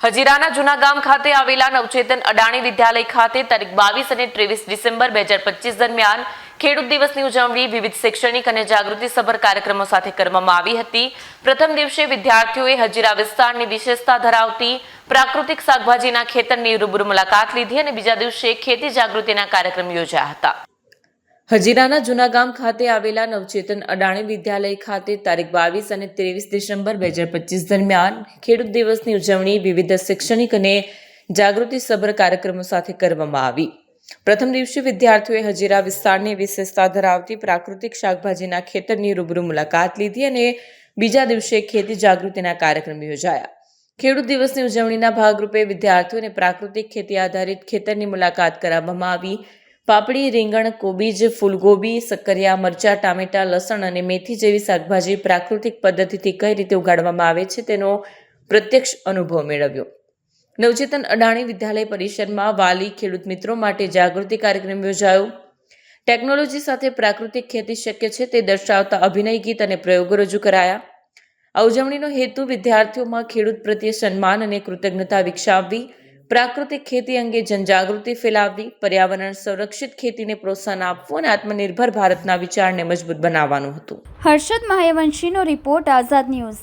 હજીરાના જૂના ગામ ખાતે આવેલા નવચેતન અડાણી વિદ્યાલય ખાતે તારીખ બાવીસ અને ત્રેવીસ ડિસેમ્બર બે હજાર પચીસ દરમિયાન ખેડૂત દિવસની ઉજવણી વિવિધ શૈક્ષણિક અને જાગૃતિસભર કાર્યક્રમો સાથે કરવામાં આવી હતી. પ્રથમ દિવસે વિદ્યાર્થીઓએ હજીરા વિસ્તારની વિશેષતા ધરાવતી પ્રાકૃતિક શાકભાજીના ખેતરની રૂબરૂ મુલાકાત લીધી અને બીજા દિવસે ખેતી જાગૃતિના કાર્યક્રમ યોજાયા હતા. હજીરાના જૂના ગામ ખાતે આવેલા નવચેતન અડાણી વિદ્યાલય ખાતે તારીખ બાવીસ અને ત્રેવીસ ડિસેમ્બર બે હજાર પચીસ દરમિયાન ખેડૂત દિવસની ઉજવણી વિવિધ શૈક્ષણિક અને જાગૃતિસભર કાર્યક્રમો સાથે કરવામાં આવી. પ્રથમ દિવસે વિદ્યાર્થીઓએ હજીરા વિસ્તારની વિશેષતા ધરાવતી પ્રાકૃતિક શાકભાજીના ખેતરની રૂબરૂ મુલાકાત લીધી અને બીજા દિવસે ખેતી જાગૃતિના કાર્યક્રમ યોજાયા. ખેડૂત દિવસની ઉજવણીના ભાગરૂપે વિદ્યાર્થીઓને પ્રાકૃતિક ખેતી આધારિત ખેતરની મુલાકાત કરાવવામાં આવી. પાપડી, રીંગણ, કોબીજ, ફૂલગોબી, સક્કરિયા, મરચા, ટામેટા, લસણ અને મેથી જેવી શાકભાજી પ્રાકૃતિક પદ્ધતિથી કઈ રીતે ઉગાડવામાં આવે છે તેનો પ્રત્યક્ષ અનુભવ મેળવ્યો. નવચેતન અડાણી વિદ્યાલય પરિસરમાં વાલી ખેડૂત મિત્રો માટે જાગૃતિ કાર્યક્રમ યોજાયો. ટેકનોલોજી સાથે પ્રાકૃતિક ખેતી શક્ય છે તે દર્શાવતા અભિનય ગીત અને પ્રયોગો રજૂ કરાયા. આ ઉજવણીનો હેતુ વિદ્યાર્થીઓમાં ખેડૂત પ્રત્યે સન્માન અને કૃતજ્ઞતા વિકસાવવી પ્રાકૃતિક ખેતી અંગે જનજાગૃતિ ફેલાવવી, પર્યાવરણ સંરક્ષિત ખેતીને પ્રોત્સાહન આપવું અને આત્મનિર્ભર ભારતના વિચારને મજબૂત બનાવવાનું હતું. હર્ષદ મહાયવંશીનો રિપોર્ટ આઝાદ ન્યૂઝ.